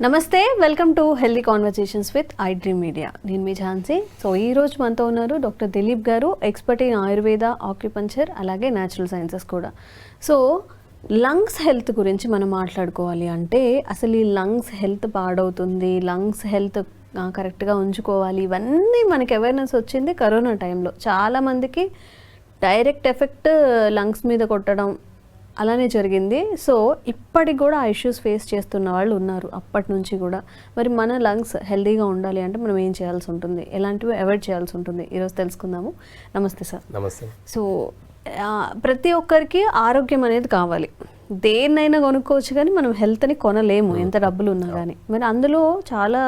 నమస్తే welcome to healthy conversations with I dream media నేను మీ ఝాన్సీ. సో ఈ రోజు మనతో ఉన్నారు డాక్టర్ దిలీప్ గారు ఎక్స్పర్ట్ ఇన్ ఆయుర్వేద ఆక్యుపంచర్ అలాగే న్యాచురల్ సైన్సెస్ కూడా. సో లంగ్స్ హెల్త్ గురించి మనం మాట్లాడుకోవాలి అంటే అసలు ఈ లంగ్స్ హెల్త్ పాడవుతుంది లంగ్స్ హెల్త్ కరెక్ట్గా ఉంచుకోవాలి ఇవన్నీ మనకి అవేర్నెస్ వచ్చింది కరోనా టైంలో. చాలామందికి డైరెక్ట్ ఎఫెక్ట్ లంగ్స్ మీద కొట్టడం అలానే జరిగింది. సో ఇప్పటికి కూడా ఆ ఇష్యూస్ ఫేస్ చేస్తున్న వాళ్ళు ఉన్నారు అప్పటి నుంచి కూడా. మరి మన లంగ్స్ హెల్తీగా ఉండాలి అంటే మనం ఏం చేయాల్సి ఉంటుంది? ఎలాంటివి అవాయిడ్ చేయాల్సి ఉంటుంది? ఈరోజు తెలుసుకుందాము. నమస్తే సార్. నమస్తే. సో ప్రతి ఒక్కరికి ఆరోగ్యం అనేది కావాలి. దేన్నైనా కొనుక్కోవచ్చు కానీ మనం హెల్త్ని కొనలేము ఎంత డబ్బులు ఉన్నా కానీ మరి అందులో చాలా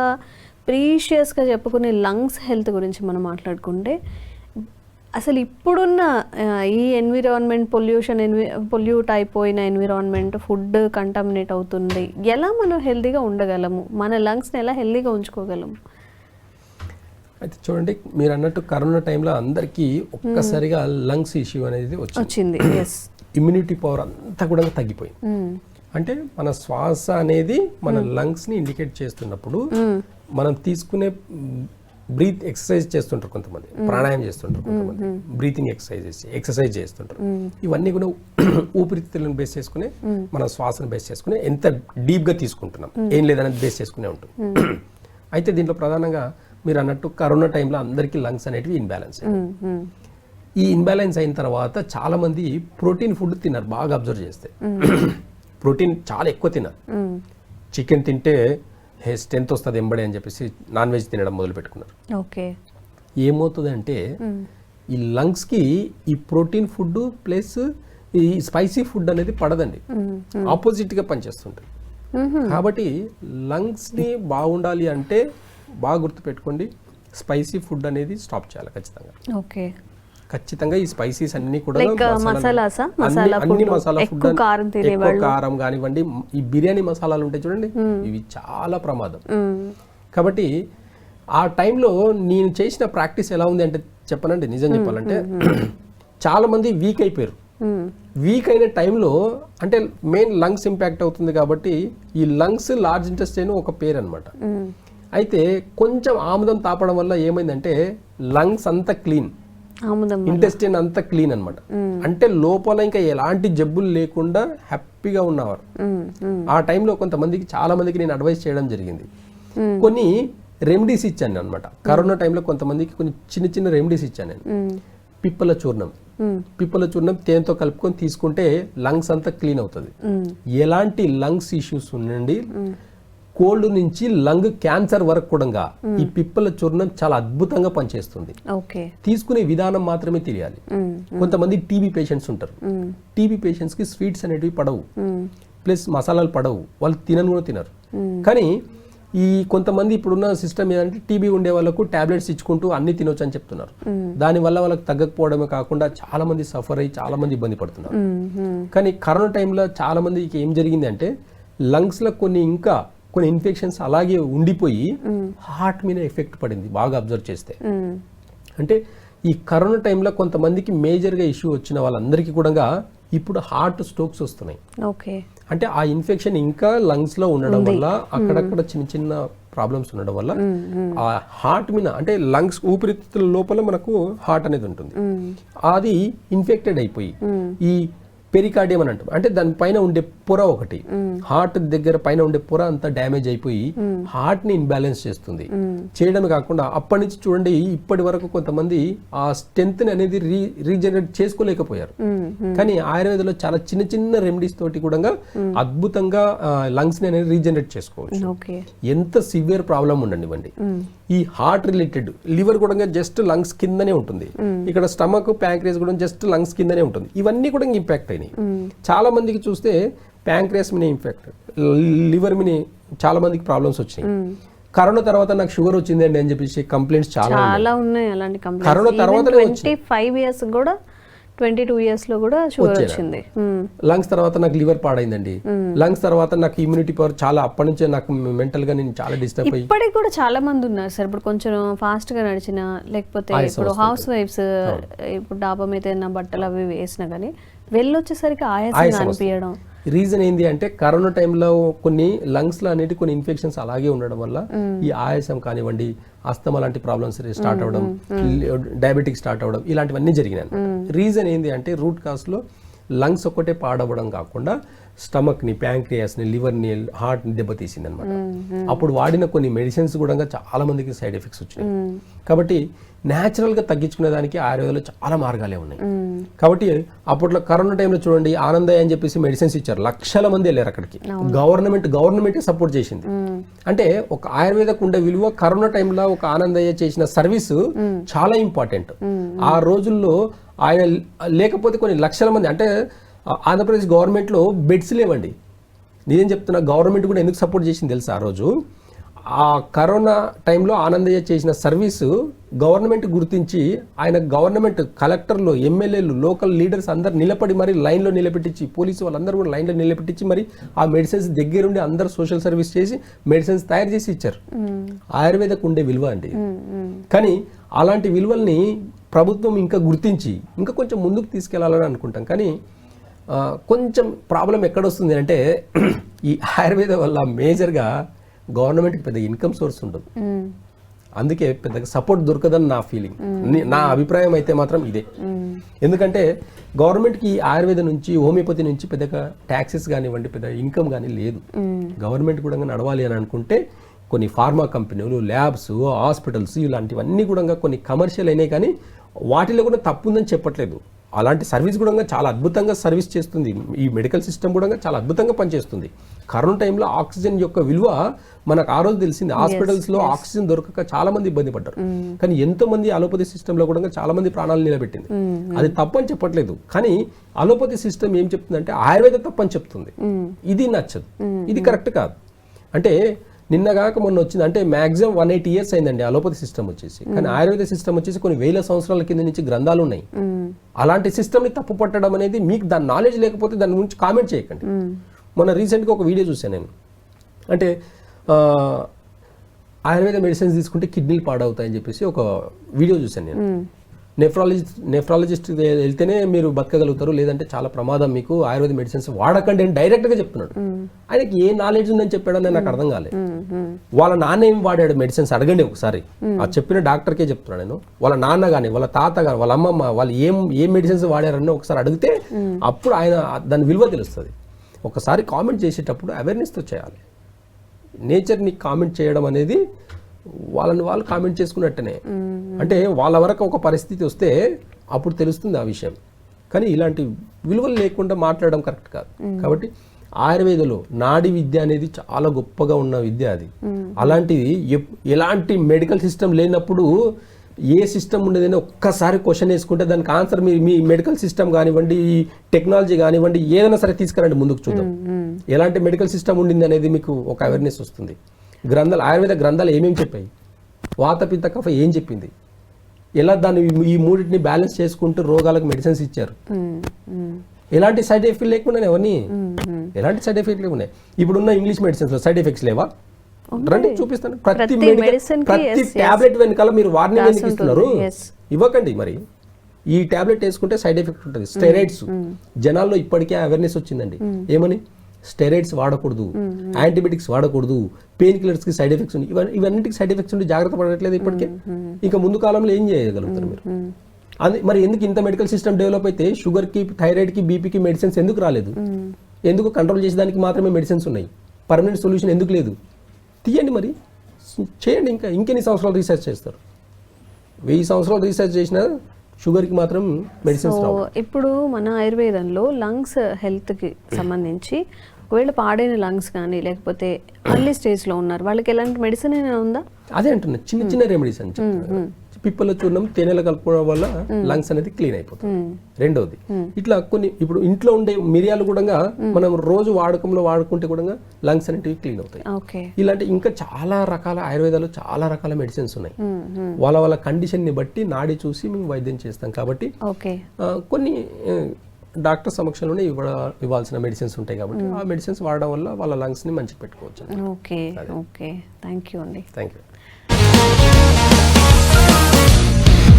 ప్రీషియస్గా చెప్పుకునే లంగ్స్ హెల్త్ గురించి మనం మాట్లాడుకుంటే అసలు ఇప్పుడున్న ఈ ఎన్విరాన్మెంట్ పొల్యూషన్ ఎన్వి పొల్యూట్ అయిపోయిన ఎన్విరాన్మెంట్ ఫుడ్ కంటామినేట్ అవుతుంది. ఎలా మనం హెల్తీగా ఉండగలము? మన లంగ్స్ని ఎలా హెల్తీగా ఉంచుకోగలము? అయితే చూడండి మీరు అన్నట్టు కరోనా టైంలో అందరికీ ఒక్కసారిగా లంగ్స్ ఇష్యూ అనేది వచ్చింది. ఇమ్యూనిటీ పవర్ అంతా కూడా తగ్గిపోయింది. అంటే మన శ్వాస అనేది మన లంగ్స్ని ఇండికేట్ చేస్తున్నప్పుడు మనం తీసుకునే బ్రీత్ ఎక్సర్సైజ్ చేస్తుంటారు కొంతమంది. ప్రాణాయామం చేస్తుంటారు కొంతమంది. బ్రీతింగ్ ఎక్సర్సైజెస్ ఎక్సర్సైజ్ చేస్తుంటారు. ఇవన్నీ కూడా ఊపిరితిత్తులను బేస్ చేసుకుని మన శ్వాసను బేస్ చేసుకుని ఎంత డీప్గా తీసుకుంటున్నాం ఏం లేదనేది బేస్ చేసుకునే ఉంటుంది అయితే దీంట్లో ప్రధానంగా మీరు అన్నట్టు కరోనా టైంలో అందరికీ లంగ్స్ అనేటివి ఇన్బ్యాలెన్స్ ఈ ఇన్బ్యాలెన్స్ అయిన తర్వాత చాలా మంది ప్రోటీన్ ఫుడ్ తిన్నారు బాగా అబ్జర్వ్ చేస్తే. ప్రోటీన్ చాలా ఎక్కువ తిన్నారు చికెన్ తింటే స్ట్రెంత్ వస్తుంది ఎంబడి అని చెప్పేసి నాన్ వెజ్ తినడం మొదలు పెట్టుకున్నారు ఓకే. ఏమవుతుంది అంటే ఈ లంగ్స్కి ఈ ప్రోటీన్ ఫుడ్ ప్లస్ ఈ స్పైసీ ఫుడ్ అనేది పడదండి. ఆపోజిట్గా పనిచేస్తుంటుంది. కాబట్టి లంగ్స్ని బాగుండాలి అంటే బాగా గుర్తుపెట్టుకోండి స్పైసీ ఫుడ్ అనేది స్టాప్ చేయాలి ఖచ్చితంగా. ఓకే. ఖచ్చితంగా ఈ స్పైసీస్ అన్ని కూడా uh, మసాలాసా? అన్ని- మసాలా ఫుడ్ కారం ఎక్కువ తినేవాళ్ళు. కారం కానివ్వండి ఈ బిర్యానీ మసాలాలు ఉంటాయి చూడండి ఇవి చాలా ప్రమాదం. కాబట్టి ఆ టైంలో నేను చేసిన ప్రాక్టీస్ ఎలా ఉంది అంటే చెప్పనండి నిజం చెప్పాలంటే చాలా మంది వీక్ అయిపోయారు. వీక్ అయిన టైంలో అంటే మెయిన్ లంగ్స్ ఇంపాక్ట్ అవుతుంది కాబట్టి ఈ లంగ్స్ లార్జ్ ఇంటెస్టైన్ ఒక పేరు అనమాట అయితే కొంచెం ఆముదం తాపడం వల్ల ఏమైందంటే లంగ్స్ అంతా క్లీన్ ఇంటెస్టైన్ అంతా క్లీన్ అన్నమాట. అంటే లోపల ఇంకా ఎలాంటి జబ్బులు లేకుండా హ్యాపీగా ఉన్నవారు. ఆ టైంలో కొంతమందికి చాలా మందికి నేను అడ్వైస్ చేయడం జరిగింది. కొన్ని రెమెడీస్ ఇచ్చాను అనమాట కరోనా టైంలో కొంతమందికి కొన్ని చిన్న చిన్న రెమెడీస్ ఇచ్చాను నేను. పిప్పల చూర్ణం. పిప్పల చూర్ణం తేనెతో కలుపుకొని తీసుకుంటే లంగ్స్ అంతా క్లీన్ అవుతుంది. ఎలాంటి లంగ్స్ ఇష్యూస్ ఉండండి. కోల్డ్ నుంచి లంగ్ క్యాన్సర్ వరకు కూడా ఈ పిప్పల చూర్ణం చాలా అద్భుతంగా పనిచేస్తుంది. తీసుకునే విధానం మాత్రమే తెలియాలి. కొంతమంది టీబీ పేషెంట్స్ ఉంటారు. టీబీ పేషెంట్స్కి స్వీట్స్ అనేటివి పడవు. ప్లస్ మసాలాలు పడవు. వాళ్ళు తినను కూడా తినరు. కానీ ఈ కొంతమంది ఇప్పుడున్న సిస్టమ్ ఏంటంటే టీబీ ఉండే వాళ్ళకు టాబ్లెట్స్ ఇచ్చుకుంటూ అన్ని తినొచ్చు అని చెప్తున్నారు. దానివల్ల వాళ్ళకి తగ్గకపోవడమే కాకుండా చాలా మంది సఫర్ అయ్యి చాలా మంది ఇబ్బంది పడుతున్నారు. కానీ కరోనా టైంలో చాలా మందికి ఏం జరిగింది అంటే లంగ్స్లో కొన్ని ఇంకా కొన్ని ఇన్ఫెక్షన్స్ అలాగే ఉండిపోయి హార్ట్ మీద ఎఫెక్ట్ పడింది బాగా అబ్జర్వ్ చేస్తే. అంటే ఈ కరోనా టైంలో కొంతమందికి మేజర్గా ఇష్యూ వచ్చిన వాళ్ళందరికీ కూడా ఇప్పుడు హార్ట్ స్ట్రోక్స్ వస్తున్నాయి. ఓకే. అంటే ఆ ఇన్ఫెక్షన్ ఇంకా లంగ్స్లో ఉండడం వల్ల అక్కడక్కడ చిన్న చిన్న ప్రాబ్లమ్స్ ఉండడం వల్ల ఆ హార్ట్ మీద అంటే లంగ్స్ ఊపిరితిత్తుల లోపల మనకు హార్ట్ అనేది ఉంటుంది. అది ఇన్ఫెక్టెడ్ అయిపోయి ఈ పెరికార్డియం అని అంటాం. అంటే దాని పైన ఉండే పొర ఒకటి. హార్ట్ దగ్గర పైన ఉండే పొర అంతా డ్యామేజ్ అయిపోయి హార్ట్ని ఇన్బ్యాలెన్స్ చేస్తుంది. చేయడమే కాకుండా అప్పటి నుంచి చూడండి ఇప్పటి వరకు కొంతమంది ఆ స్ట్రెంత్ అనేది రీ రీజనరేట్ చేసుకోలేకపోయారు. కానీ ఆయుర్వేదంలో చాలా చిన్న చిన్న రెమెడీస్ తోటి కూడా అద్భుతంగా లంగ్స్ని అనేది రీజనరేట్ చేసుకోవచ్చు. ఎంత సివియర్ ప్రాబ్లం ఉండనివ్వండి ఈ హార్ట్ రిలేటెడ్ లివర్ కూడా జస్ట్ లంగ్స్ కిందనే ఉంటుంది. ఇక్కడ స్టమక్ ప్యాంక్రియస్ కూడా జస్ట్ లంగ్స్ కిందనే ఉంటుంది. ఇవన్నీ కూడా ఇంపాక్ట్ అయినాయి. చాలా మందికి చూస్తే ప్యాంక్రియస్ మీద ఇంపాక్ట్ లివర్ మీద చాలా మందికి ప్రాబ్లమ్స్ వచ్చినాయి. కరోనా తర్వాత నాకు షుగర్ వచ్చిందండి అని చెప్పేసి కంప్లైంట్స్ చాలా ఉన్నాయి. చాలా ఉన్నాయి. అలాంటి కరోనా ట్వంటీ ఫైవ్ ఇయర్స్ కూడా ట్వంటీ టూ ఇయర్స్లో కూడా షుగర్? వచ్చింది. లంగ్స్ తర్వాత నాకు లివర్ పాడైందండి లంగ్స్ తర్వాత నాకు ఇమ్యూనిటీ పవర్ చాలా అప్పటి నుంచే నాకు మెంటల్గా నేను చాలా డిస్టర్బ్ అయ్యి ఇప్పటికి కూడా చాలా మంది ఉన్నారు సార్ ఇప్పుడు కొంచెం ఫాస్ట్గా నడిచిన లేకపోతే ఇప్పుడు. హౌస్ వైఫ్స్ ఇప్పుడు డాబా మీద బట్టలు అవి వేసినా కానీ వెళ్ళొచ్చేసరికి ఆయాసం. అనిపించడం రీజన్ ఏంటి అంటే కరోనా టైంలో కొన్ని లంగ్స్లో అనేటి కొన్ని ఇన్ఫెక్షన్స్ అలాగే ఉండడం వల్ల ఈ ఆయాసం కానివ్వండి అస్తమా లాంటి ప్రాబ్లమ్స్ స్టార్ట్ అవ్వడం డయాబెటిక్ స్టార్ట్ అవ్వడం ఇలాంటివన్నీ జరిగినాయి. రీజన్ ఏంటి అంటే రూట్ కాస్లో లంగ్స్ ఒక్కటే పాడవడం కాకుండా స్టమక్ని ప్యాంక్రియాస్ని లివర్ని హార్ట్ని దెబ్బతీసింది అనమాట అప్పుడు వాడిన కొన్ని మెడిసిన్స్ కూడా చాలా మందికి సైడ్ ఎఫెక్ట్స్ వచ్చినాయి. కాబట్టి న్యాచురల్గా తగ్గించుకునే దానికి ఆయుర్వేదంలో చాలా మార్గాలే ఉన్నాయి. కాబట్టి అప్పట్లో కరోనా టైంలో చూడండి ఆనందయ్య అని చెప్పేసి మెడిసిన్స్ ఇచ్చారు. లక్షల మంది వెళ్ళారు అక్కడికి. గవర్నమెంట్ గవర్నమెంట్ సపోర్ట్ చేసింది. అంటే ఒక ఆయుర్వేదకు ఉండే విలువ కరోనా టైంలో ఒక ఆనందయ్య చేసిన సర్వీస్ చాలా ఇంపార్టెంట్. ఆ రోజుల్లో ఆయన లేకపోతే కొన్ని లక్షల మంది అంటే ఆంధ్రప్రదేశ్ గవర్నమెంట్లో బెడ్స్ లేవండి. నేనేం చెప్తున్నా గవర్నమెంట్ కూడా ఎందుకు సపోర్ట్ చేసింది తెలుసా? ఆ రోజు ఆ కరోనా టైంలో ఆనందయ్య చేసిన సర్వీసు గవర్నమెంట్ గుర్తించి ఆయన గవర్నమెంట్ కలెక్టర్లు ఎమ్మెల్యేలు లోకల్ లీడర్స్ అందరు నిలబడి మరి లైన్లో నిలబెట్టించి పోలీసు వాళ్ళందరూ కూడా లైన్లో నిలబెట్టించి మరి ఆ మెడిసిన్స్ దగ్గరుండి అందరు సోషల్ సర్వీస్ చేసి మెడిసిన్స్ తయారు చేసి ఇచ్చారు. ఆయుర్వేదకు ఉండే విలువ అండి. కానీ అలాంటి విలువల్ని ప్రభుత్వం ఇంకా గుర్తించి ఇంకా కొంచెం ముందుకు తీసుకెళ్ళాలని అనుకుంటాం. కానీ కొంచెం ప్రాబ్లం ఎక్కడొస్తుంది అంటే ఈ ఆయుర్వేద వల్ల మేజర్గా గవర్నమెంట్కి పెద్ద ఇన్కమ్ సోర్స్ ఉండదు. అందుకే పెద్దగా సపోర్ట్ దొరకదని నా ఫీలింగ్. నా అభిప్రాయం అయితే మాత్రం ఇదే. ఎందుకంటే గవర్నమెంట్కి ఈ ఆయుర్వేద నుంచి హోమియోపతి నుంచి పెద్దగా ట్యాక్సెస్ కానివ్వండి పెద్ద ఇన్కమ్ కానీ లేదు. గవర్నమెంట్ కూడా నడవాలి అని అనుకుంటే కొన్ని ఫార్మా కంపెనీలు ల్యాబ్స్ హాస్పిటల్స్ ఇలాంటివన్నీ కూడా కొన్ని కమర్షియల్ అయినాయి కానీ వాటిలో కూడా తప్పు ఉందని చెప్పట్లేదు. అలాంటి సర్వీస్ కూడా చాలా అద్భుతంగా సర్వీస్ చేస్తుంది. ఈ మెడికల్ సిస్టమ్ కూడా చాలా అద్భుతంగా పనిచేస్తుంది. కరోనా టైంలో ఆక్సిజన్ యొక్క విలువ మనకు ఆ రోజు తెలిసింది. హాస్పిటల్స్లో ఆక్సిజన్ దొరకక చాలా మంది ఇబ్బంది పడ్డారు. కానీ ఎంతో మంది అలోపతి సిస్టమ్లో కూడా చాలా మంది ప్రాణాలు నిలబెట్టింది. అది తప్పని చెప్పట్లేదు. కానీ అలోపతి సిస్టమ్ ఏం చెప్తుందంటే ఆయుర్వేద తప్పని చెప్తుంది. ఇది నచ్చదు. ఇది కరెక్ట్ కాదు. అంటే నిన్నగాక మొన్న వచ్చింది. అంటే మాక్సిమం వన్ ఎయిటీ ఇయర్స్ అయిందండి అలోపతి సిస్టమ్ వచ్చేసి. కానీ ఆయుర్వేద సిస్టమ్ వచ్చేసి కొన్ని వేల సంవత్సరాల కింద నుంచి గ్రంథాలు ఉన్నాయి. అలాంటి సిస్టమ్ని తప్పు పట్టడం అనేది మీకు దాని నాలెడ్జ్ లేకపోతే దాని గురించి కామెంట్ చేయకండి. మొన్న రీసెంట్గా ఒక వీడియో చూశాను నేను. అంటే ఆయుర్వేద మెడిసిన్స్ తీసుకుంటే కిడ్నీలు పాడవుతాయని చెప్పేసి ఒక వీడియో చూశాను నేను. నెఫ్రాలజిస్ట్ నెఫ్రాలజిస్ట్ వెళ్తేనే మీరు బతకగలుగుతారు లేదంటే చాలా ప్రమాదం మీకు. ఆయుర్వేద మెడిసిన్స్ వాడకండి అని డైరెక్ట్గా చెప్తున్నాడు. ఆయనకి ఏ నాలెడ్జ్ ఉందని చెప్పాడని నాకు అర్థం కాలేదు. వాళ్ళ నాన్న ఏం వాడాడు మెడిసిన్స్ అడగండి ఒకసారి. ఆ చెప్పిన డాక్టర్కే చెప్తున్నాను నేను. వాళ్ళ నాన్న కానీ వాళ్ళ తాత కానీ వాళ్ళ అమ్మమ్మ వాళ్ళు ఏం ఏం మెడిసిన్స్ వాడారని ఒకసారి అడిగితే అప్పుడు ఆయన దాని విలువ తెలుస్తుంది. ఒకసారి కామెంట్ చేసేటప్పుడు అవేర్నెస్తో చేయాలి. నేచర్ని కామెంట్ చేయడం అనేది వాళ్ళని వాళ్ళు కామెంట్ చేసుకున్నట్టనే. అంటే వాళ్ళ వరకు ఒక పరిస్థితి వస్తే అప్పుడు తెలుస్తుంది ఆ విషయం. కానీ ఇలాంటి విలువలు లేకుండా మాట్లాడడం కరెక్ట్ కాదు. కాబట్టి ఆయుర్వేదలో నాడి విద్య అనేది చాలా గొప్పగా ఉన్న విద్య అది. అలాంటిది ఎలాంటి మెడికల్ సిస్టమ్ లేనప్పుడు ఏ సిస్టమ్ ఉండేదని ఒక్కసారి క్వశ్చన్ వేసుకుంటే దానికి ఆన్సర్ మీ మీ మెడికల్ సిస్టమ్ కానివ్వండి ఈ టెక్నాలజీ కానివ్వండి ఏదైనా సరే తీసుకురండి ముందుకు చూద్దాం. ఎలాంటి మెడికల్ సిస్టమ్ ఉండింది అనేది మీకు ఒక అవేర్నెస్ వస్తుంది. గ్రంథాలు ఆయుర్వేద గ్రంథాలు ఏమేమి చెప్పాయి? వాత పిత్త కఫ ఏం చెప్పింది? ఎలా దాన్ని ఈ- మూడింటిని బ్యాలెన్స్ చేసుకుంటూ రోగాలకు మెడిసిన్స్ ఇచ్చారు? ఎలాంటి సైడ్ ఎఫెక్ట్ లేకుండా ఎవరిని ఎలాంటి సైడ్ ఎఫెక్ట్ లేకుండా? ఇప్పుడున్న ఇంగ్లీష్ మెడిసిన్స్లో సైడ్ ఎఫెక్ట్స్ లేవా? రండి చూపిస్తాను. ప్రతి కి ప్రతి. టాబ్లెట్ వెనకాల మీరు వార్నింగ్ ఎందుకు ఇస్తున్నారు. ఇవ్వకండి మరి. ఈ టాబ్లెట్ వేసుకుంటే సైడ్ ఎఫెక్ట్ ఉంటుంది. స్టెరాయిడ్స్ జనాల్లో ఇప్పటికే అవేర్నెస్ వచ్చిందండి. ఏమని? స్టెరాయిడ్స్ వాడకూడదు యాంటీబయాటిక్స్ వాడకూడదు పెయిన్ కిల్లర్స్కి సైడ్ ఎఫెక్ట్స్ ఉన్నాయి ఇవన్నీ ఇవన్నిటికి సైడ్ ఎఫెక్ట్స్ ఉండి జాగ్రత్త పడట్లేదు ఇప్పటికే. ఇంకా ముందు కాలంలో ఏం చేయగలుగుతారు మీరు? అది మరి ఎందుకు ఇంత మెడికల్ సిస్టమ్ డెవలప్ అయితే షుగర్కి థైరాయిడ్కి బీపీకి మెడిసిన్స్ ఎందుకు రాలేదు? ఎందుకు కంట్రోల్ చేసేదానికి మాత్రమే మెడిసిన్స్ ఉన్నాయి? పర్మనెంట్ సొల్యూషన్ ఎందుకు లేదు? తీయండి మరి. చేయండి ఇంకా ఇంకెన్ని సంవత్సరాలు రీసెర్చ్ చేస్తారు? వెయ్యి సంవత్సరాలు రీసెర్చ్ చేసినా షుగర్కి మాత్రం మెడిసిన్స్ ఇప్పుడు మన ఆయుర్వేదంలో లంగ్స్ హెల్త్కి సంబంధించి ఒకవేళ పాడైన లంగ్స్ కానీ లేకపోతే అర్లీ స్టేజ్లో ఉన్నారు వాళ్ళకి ఎలాంటి మెడిసిన్ అయినా ఉందా? అదే అంటున్నా చిన్న చిన్న రెమెడీస్ అని పిప్పల చూర్ణం తేనెల కలుపుకోవడం వల్ల లంగ్స్ అనేది క్లీన్ అయిపోతుంది రెండోది ఇట్లా కొన్ని ఇప్పుడు ఇంట్లో ఉండే మిరియాలు కూడా మనం రోజు వాడకంలో వాడుకుంటే కూడా లంగ్స్ అనేటివి క్లీన్ అవుతాయి. ఇలాంటి ఇంకా చాలా రకాల ఆయుర్వేదాలు చాలా రకాల మెడిసిన్స్ ఉన్నాయి. వాళ్ళ వాళ్ళ కండిషన్ని బట్టి నాడి చూసి మేము వైద్యం చేస్తాం కాబట్టి కొన్ని డాక్టర్ సమక్షంలోనే ఇవ్వ ఇవ్వాల్సిన మెడిసిన్స్ ఉంటాయి కాబట్టి ఆ మెడిసిన్స్ వాడడం వల్ల వాళ్ళ లంగ్స్ని మంచిగా పెట్టుకోవచ్చు ఓకే ఓకే. థ్యాంక్ యూ అండి. Thank you